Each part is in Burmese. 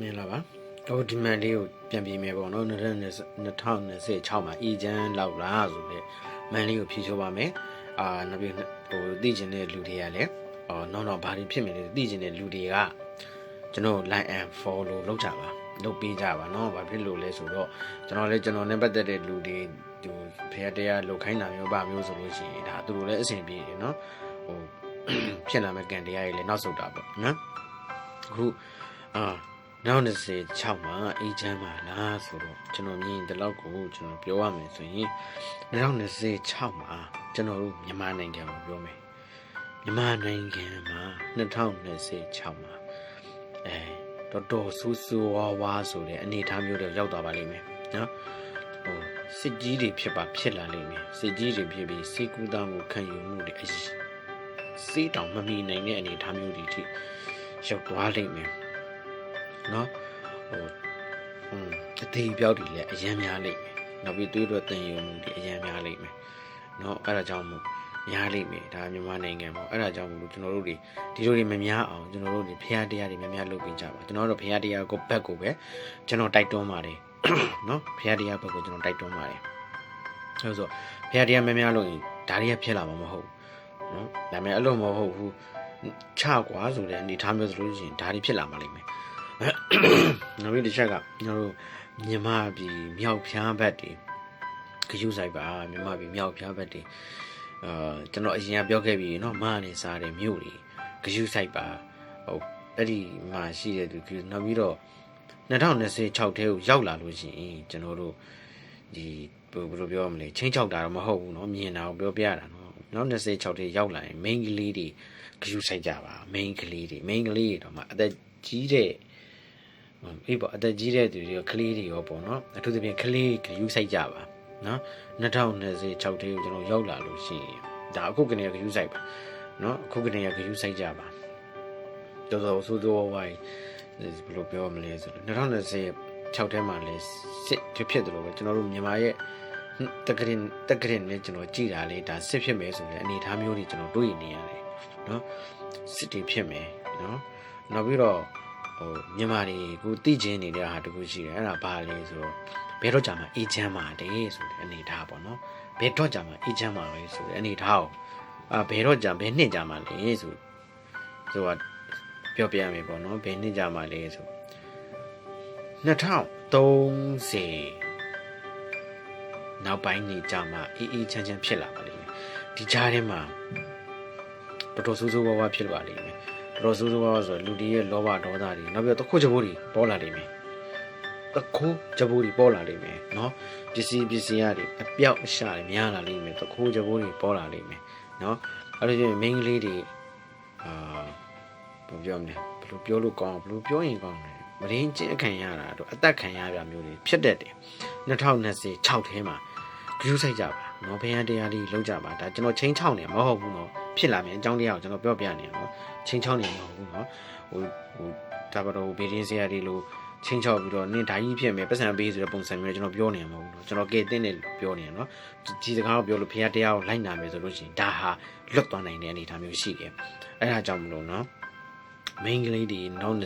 မြင်လာပါတော့ဒီမန်လေးကိုပြန်ပြင်မယ်ပေါ့နော်2026မှာ agent လောက်လားဆိုတဲ့မန်လေးကိုဖြေချိုးပါမယ်အာနောက်ပြီးဟိုသိကျင်တဲ့လူတွေကလည်းအော်နော်နော်ဘာတွေဖြစ်မလဲသိကျင်တဲ့လူတွေကကျွန်တော် line and follow လုပ်ကြပါလုပ်ပေးကြပါနော်ဘာဖြစ်လို့လဲဆိုတော့ကျွန်တော်လည်းကျွန်တော်နဲ့ပတ်သက်တဲ့လူတွေဟိုဖះတရားလုတ်ခိုင်းတာမျိုးပါမျိုးဆိုလို့ရှိရင်ဒါသူတို့လည်းအဆင်ပြေတယ်နော်ဟိုဖြစ်လာမဲ့ကန်တရားကြီးလည်းနောက်ဆုတ်တာပေါ့နော်အခုအာ နောက်26မှာအေဂျင့်ပါလားဆိုတော့ကျွန်တော်မြင်ဒီလောက်ကိုကျွန်တော်ပြောရမယ်ဆိုရင်နောက်26မှာကျွန်တော်တို့မြန်မာနိုင်ငံကိုပြောမယ်မြန်မာနိုင်ငံမှာ2026မှာအဲတော်တော်ဆူဆူဝါးဝါဆိုတဲ့အနေအထားမျိုးတွေရောက်သွားပါလိမ့်မယ်နော်ဟိုစစ်ကြီးတွေဖြစ်ပါဖြစ်လာလိမ့်မယ်စစ်ကြီးတွေဖြစ်ပြီးစေကူတာမှုခံယူမှုတွေအကြီးစေးတောင်မမီနိုင်တဲ့အနေအထားမျိုးတွေထိရောက်သွားလိမ့်မယ် နော်ဟိုอืมအသေးပြောက်တွေလည်းအရန်များလိမ့်မယ်နောက်ပြီးသွေးတော်တန်ယုံမှုတွေအရန်များလိမ့်မယ်နော်အဲ့ဒါကြောင့်မို့များလိမ့်မယ်ဒါမြန်မာနိုင်ငံပေါ့အဲ့ဒါကြောင့်မို့လို့ကျွန်တော်တို့တွေဒီလိုတွေမများအောင်ကျွန်တော်တို့တွေဖျားတရားတွေများများလုပ်ပေးကြပါကျွန်တော်တို့ဖျားတရားကိုဘက်ကိုပဲကျွန်တော်တိုက်တွန်းပါတယ်နော်ဖျားတရားဘက်ကိုကျွန်တော်တိုက်တွန်းပါတယ်ဆိုတော့ဖျားတရားများများလုပ်ရင်ဒါတွေကဖြစ်လာမှာမဟုတ်ဘူးနော်ဒါပေမဲ့အဲ့လိုမဟုတ်ဘူးချကွာဆိုတဲ့အနေထားမျိုးဆိုလို့ရှိရင်ဒါတွေဖြစ်လာမှာလိမ့်မယ် နောက်ပြီးတစ်ချက်ကကျွန်တော်တို့မြန်မာပြည်မြောက်ဖျားဘက်တွေခရူးဆိုင်ပါမြန်မာပြည်မြောက်ဖျားဘက်တွေအာကျွန်တော်အရင်ကပြောခဲ့ပြီးเนาะမားနေစားတဲ့မြို့တွေခရူးဆိုင်ပါဟုတ်အဲ့ဒီမှာရှိတဲ့သူကနောက်ပြီးတော့2026ထဲကိုရောက်လာလို့ရှိရင်ကျွန်တော်တို့ဒီဘယ်လိုပြောရမလဲချင်းချောက်တာတော့မဟုတ်ဘူးเนาะမြင်တာကိုပြောပြတာเนาะနောက်26ထဲရောက်လာရင် main ကလေးတွေခရူးဆိုင်ကြပါ main ကလေးတွေ main ကလေးတွေတော့မှအသက်ကြီးတဲ့ အေးပေါ့အသက်ကြီးတဲ့သူတွေရောကလေးတွေရောပေါ့နော်အထူးသဖြင့်ကလေးကယူဆိုင်ကြပါနော်2026ထဲကိုကျွန်တော်ရောက်လာလို့ရှိရင်ဒါအခုကနေကယူဆိုင်ပါနော်အခုကနေကယူဆိုင်ကြပါတော်တော်ဆိုးဆိုးဝိုင်းဘယ်လိုပြောမလဲဆိုတော့2026ထဲမှာလဲစစ်ဖြစ်တယ်လို့ပဲကျွန်တော်တို့မြန်မာရဲ့တက္ကရင်တက္ကရင်နဲ့ကျွန်တော်ကြည်တာလေဒါစစ်ဖြစ်မယ်ဆိုတဲ့အနေအထားမျိုးတွေကျွန်တော်တွေ့နေရတယ်နော်စစ်တွေဖြစ်မယ်နော်နောက်ပြီးတော့ ဟိုမြန်မာတွေကိုသိချင်းနေတဲ့ဟာတခုရှိတယ်အဲ့ဒါဘာလဲဆိုတော့ဘယ်တော့ကြာမှအေဂျင့်ပါတယ်ဆိုတဲ့အနေအထားပေါ့နော်ဘယ်တော့ကြာမှအေဂျင့်ပါလဲဆိုတဲ့အနေအထားကိုအာဘယ်တော့ကြာဘယ်နှစ်ကြာမှလဲဆိုဆိုတော့ပြောပြရမယ်ပေါ့နော်ဘယ်နှစ်ကြာမှလဲဆို2030နောက်ပိုင်းနေကြာမှအေးအေးချမ်းချမ်းဖြစ်လာပါလိမ့်မယ်ဒီကြားထဲမှာတော်တော်ဆိုးဆိုးဝါးဝါဖြစ်ပါလိမ့်မယ် တော်တော်ဆိုးဆိုးဝါးဝါဆိုတော့လူတွေရဲ့လောဘဒေါသတွေနောက်ပြီးတော့တခုချဘိုးတွေပေါ်လာလိမ့်မယ်တခုချဘိုးတွေပေါ်လာလိမ့်မယ်เนาะပစ္စည်းပစ္စည်းရတွေအပြောက်အရှာတွေများလာလိမ့်မယ်တခုချဘိုးတွေပေါ်လာလိမ့်မယ်เนาะအဲ့လိုချင်းမိန်းကလေးတွေအာဘယ်ပြောမလဲဘယ်လိုပြောလို့ကောင်းဘယ်လိုပြောရင်ကောင်းလဲမရင်းချင်းခံရတာတော့အသက်ခံရပြမျိုးတွေဖြစ်တတ်တယ်2026ထဲမှာဂရုစိုက်ကြပါ နော်ဘယ်ဟန်တရားလေးလောက်ကြပါဒါကျွန်တော်ချင်းချောင်းနေမဟုတ်ဘူးနော်ဖြစ်လာမယ်အကြောင်းတရားကိုကျွန်တော်ပြောပြနေနော်ချင်းချောင်းနေမဟုတ်ဘူးနော်ဟိုဟိုဒါပါတော့ဘေးရင်းစရာတွေလို့ချင်းချောက်ပြီးတော့နင်ဓာကြီးဖြစ်မယ်ပတ်စံပေးဆိုတဲ့ပုံစံမျိုးကျွန်တော်ပြောနေမှာမဟုတ်ဘူးကျွန်တော်ကဲတင်းနေပြောနေနော်ဒီစကားကိုပြောလို့ဘုရားတရားကိုလိုက်နာမယ်ဆိုလို့ရှိရင်ဒါဟာလွတ်သွားနိုင်တဲ့အနေအထားမျိုးရှိတယ်အဲဒါကြောင့်မလို့နော် main ကလေးတွေနောက်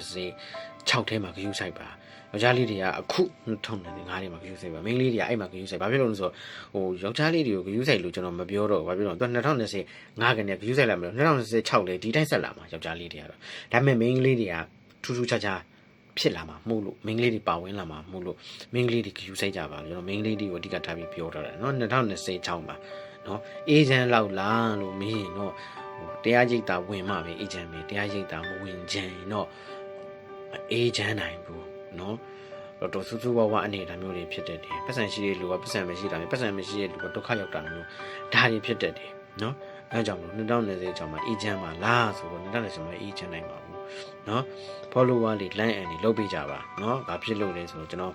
26ထဲမှာဂရုစိုက်ပါယောက်ျားလေးတွေကအခု2025ထဲမှာဂရုစိုက်ပါ main လေးတွေကအဲ့မှာဂရုစိုက်ဘာဖြစ်လို့လဲဆိုတော့ဟိုယောက်ျားလေးတွေကိုဂရုစိုက်လို့ကျွန်တော်မပြောတော့ဘာဖြစ်လို့လဲသူ2025ကနေဂရုစိုက်လာမလို့2026လေဒီတိုင်းဆက်လာမှာယောက်ျားလေးတွေကတော့ဒါပေမဲ့ main လေးတွေကထူးထူးခြားခြားဖြစ်လာမှာမှုလို့ main လေးတွေပါဝင်လာမှာမှုလို့ main လေးတွေဂရုစိုက်ကြပါကျွန်တော် main လေးတွေကိုအဓိကထားပြီးပြောတော့တယ်เนาะ2026မှာเนาะအေဂျင့်လောက်လားလို့မင်းเนาะ တရားရိပ်တာဝင်မှပဲအေဂျင့်ပဲတရားရိပ်တာမဝင်ခြင်းเนาะအေဂျင့်နိုင်ဘူးเนาะတော့တော်ဆူဆူဝါဝါအနေအထားမျိုးတွေဖြစ်တတ်တယ်ပတ်စံရှိတဲ့လူကပတ်စံမရှိတာမျိုးပတ်စံမရှိတဲ့လူကဒုက္ခရောက်တာမျိုးဒါတွေဖြစ်တတ်တယ်เนาะအဲကြောင့်မလို့2020ကျောင်းမှာအေဂျင့်မှာလားဆိုတော့2020မှာအေဂျင့်နိုင်ပါဘူးเนาะ follower တွေ line and တွေလုပ်ပေးကြပါเนาะဘာဖြစ်လို့လဲဆိုတော့ကျွန်တော်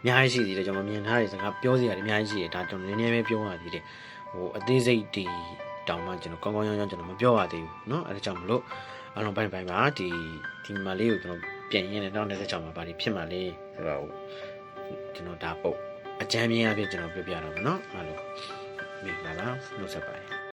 အများကြီးရှိသေးတယ်ကျွန်တော်မြင်ထားတဲ့စကားပြောစရာတွေအများကြီးရှိတယ်ဒါကျွန်တော်နည်းနည်းပဲပြောရသေးတယ်ဟိုအသေးစိတ်တွေ တောင်မှကျွန်တော်ကောင်းကောင်းရောင်းရောင်းကျွန်တော်မပြောရသေးဘူးเนาะအဲဒါကြောင့်မလို့အလုံးပိုင်းပိုင်းပါဒီဒီမလေးကိုကျွန်တော်ပြန်ရင်းနဲ့နောက်26မှာဘာတွေဖြစ်မှာလဲဆိုတော့ကျွန်တော်ဒါပုတ်အကြမ်းမြင်အဖြစ်ကျွန်တော်ပြောပြတော့မယ်เนาะအားလုံးမိပါလားနှုတ်ဆက်ပါတယ်